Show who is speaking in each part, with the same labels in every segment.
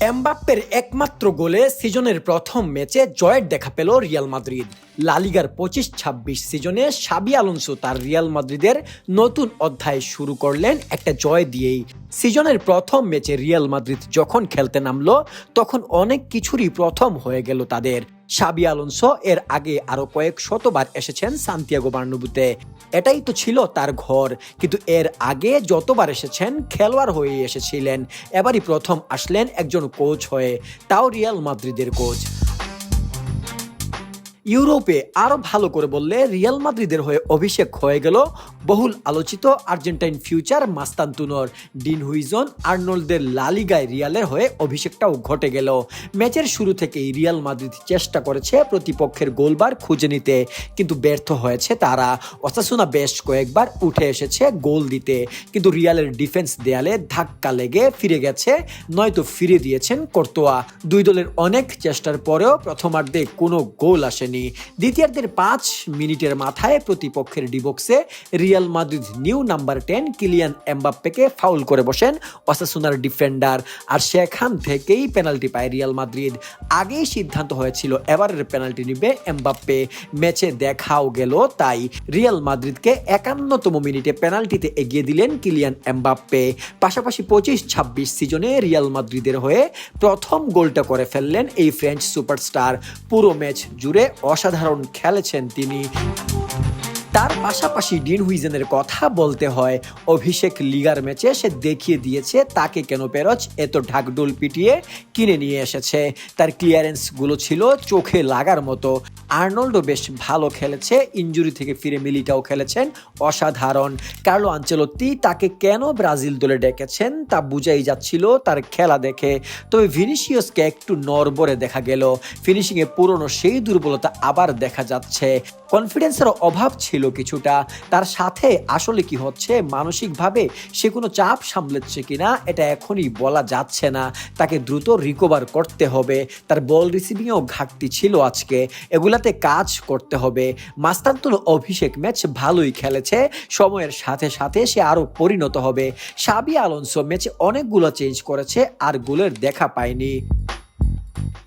Speaker 1: এমবাপ্পের একমাত্র গোলে সিজনের প্রথম ম্যাচে জয়ের দেখা পেল রিয়াল মাদ্রিদ। লালিগার পঁচিশ ছাব্বিশ সিজনে সাবি আলোনসো তার রিয়াল মাদ্রিদের নতুন অধ্যায় শুরু করলেন একটা জয় দিয়েই। সিজনের প্রথম ম্যাচে রিয়াল মাদ্রিদ যখন খেলতে নামলো, তখন অনেক কিছুরই প্রথম হয়ে গেল তাদের। সাবি আলোনসো এর আগে আরও কয়েক শতবার এসেছেন সান্তিয়াগো বার্নুবুতে। এটাই তো ছিল তার ঘর, কিন্তু এর আগে যতবার এসেছেন খেলোয়াড় হয়ে এসেছিলেন। এবারই প্রথম আসলেন একজন কোচ হয়ে, তাও রিয়াল মাদ্রিদের কোচ। ইউরোপে আরও ভালো করে বললে রিয়াল মাদ্রিদের হয়ে অভিষেক হয়ে গেল বহুল আলোচিত আর্জেন্টাইন ফিউচার মাস্তান্তুনর। ডিন হুইজন আর্নল্ডদের লালিগায় রিয়ালের হয়ে অভিষেকটাও ঘটে গেল। ম্যাচের শুরু থেকেই রিয়াল মাদ্রিদ চেষ্টা করেছে প্রতিপক্ষের গোলবার খুঁজে নিতে, কিন্তু ব্যর্থ হয়েছে তারা। অসাসুনা বেশ কয়েকবার উঠে এসেছে গোল দিতে, কিন্তু রিয়ালের ডিফেন্স দেয়ালে ধাক্কা লেগে ফিরে গেছে, নয়তো ফিরে দিয়েছেন কর্তোয়া। দুই দলের অনেক চেষ্টার পরেও প্রথমার্ধে কোনো গোল আসেনি। দ্বিতীয়ার্ধের পাঁচ মিনিটের মাথায় প্রতিপক্ষের ডিবক্সে Real Madrid new number ten Kylian এমবাপ্পেকে ফাউল করে বসেন অসাসুনার ডিফেন্ডার। আর সেখান থেকেই পেনাল্টি পায় রিয়াল মাদ্রিদ। আগেই সিদ্ধান্ত হয়েছিল এবারের পেনাল্টি নিবে এমবাপ্পে। ম্যাচে দেখাও গেল তাই রিয়াল মাদ্রিদকে একান্নতম মিনিটে পেনাল্টিতে এগিয়ে দিলেন কিলিয়ান এমবাপ্পে। পাশাপাশি পঁচিশ ছাব্বিশ সিজনে রিয়াল মাদ্রিদের হয়ে প্রথম গোলটা করে ফেললেন এই ফ্রেঞ্চ সুপারস্টার। পুরো ম্যাচ জুড়ে অসাধারণ খেলেছেন তিনি। তার পাশাপাশি ডিন হুইজেনের কথা বলতে হয়, অভিষেক লিগার ম্যাচে সে দেখিয়ে দিয়েছে, তাকে কেন পেরচ, এত ঢাকডোল পিটিয়ে কিনে নিয়ে এসেছে। তার ক্লিয়ারেন্সগুলো ছিল চোখে লাগার মতো। আর্নল্ডও বেশ ভালো খেলেছে ইঞ্জুরি থেকে ফিরে মিলিটাও খেলেছেন, অসাধারণ। কার্লো আঞ্চলত্তি তাকে কেন ব্রাজিল দলে ডেকেছেন তা বুঝাই যাচ্ছিল তার খেলা দেখে। তবে ভিনিসিয়াসকে একটু নরবরে দেখা গেল। ফিনিশিংয়ে পুরনো সেই দুর্বলতা আবার দেখা যাচ্ছে। কনফিডেন্সের অভাব ছিল কিছুটা। তার সাথে আসলে কি হচ্ছে, মানসিকভাবে সে কোনো চাপ সামলাচ্ছে কিনা, এটা এখনই বলা যাচ্ছে না। তাকে দ্রুত রিকভার করতে হবে। তার বল রিসিভিংয়েও ঘাটতি ছিল আজকে। এগুলাতে কাজ করতে হবে। মাস্তান্তুল অভিষেক ম্যাচ ভালোই খেলেছে। সময়ের সাথে সাথে সে আরও পরিণত হবে। সাবি আলোনসো ম্যাচে অনেকগুলো চেঞ্জ করেছে আর গোলের দেখা পায়নি।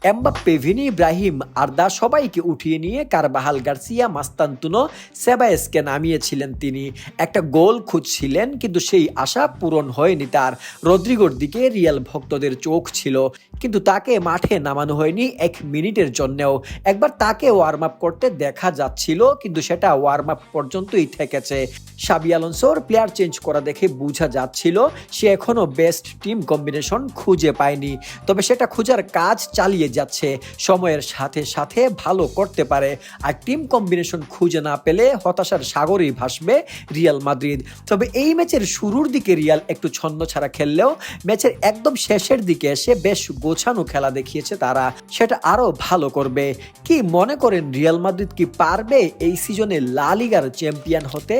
Speaker 1: এমবাপ্পে, ভিনি ইব্রাহিম আর্দা সবাইকে উঠিয়ে নিয়ে কারবাহাল গার্সিয়া মাস্তান্তুনো সেবায়েসকে নামিয়েছিলেন তিনি। একটা গোল খুঁজছিলেন, কিন্তু সেই আশা পূরণ হয়নি তার। রদ্রিগোর দিকে রিয়াল ভক্তদের চোখ ছিল, কিন্তু তাকে মাঠে নামানো হয়নি এক মিনিটের জন্যেও। একবার তাকে ওয়ার্ম আপ করতে দেখা যাচ্ছিল, কিন্তু সেটা ওয়ার্ম আপ পর্যন্তই থেকেছে। সাবি আলোনসোর প্লেয়ার চেঞ্জ করা দেখে বোঝা যাচ্ছিল, সে এখনও বেস্ট টিম কম্বিনেশন খুঁজে পায়নি। তবে সেটা খোঁজার কাজ চালিয়ে যাচ্ছে। সময়ের সাথে সাথে ভালো করতে পারে। আর টিম কম্বিনেশন খুঁজে না পেলে হতাশার সাগরেই ভাসবে রিয়াল মাদ্রিদ। তবে এই ম্যাচের শুরুর দিকে রিয়াল একটু ছন্দ ছাড়া খেললেও ম্যাচের একদম শেষের দিকে এসে বেশ গোছানো খেলা দেখিয়েছে তারা। সেটা আরও ভালো করবে। কি মনে করেন রিয়াল মাদ্রিদ কি পারবে এই সিজনে লা লিগার চ্যাম্পিয়ন হতে?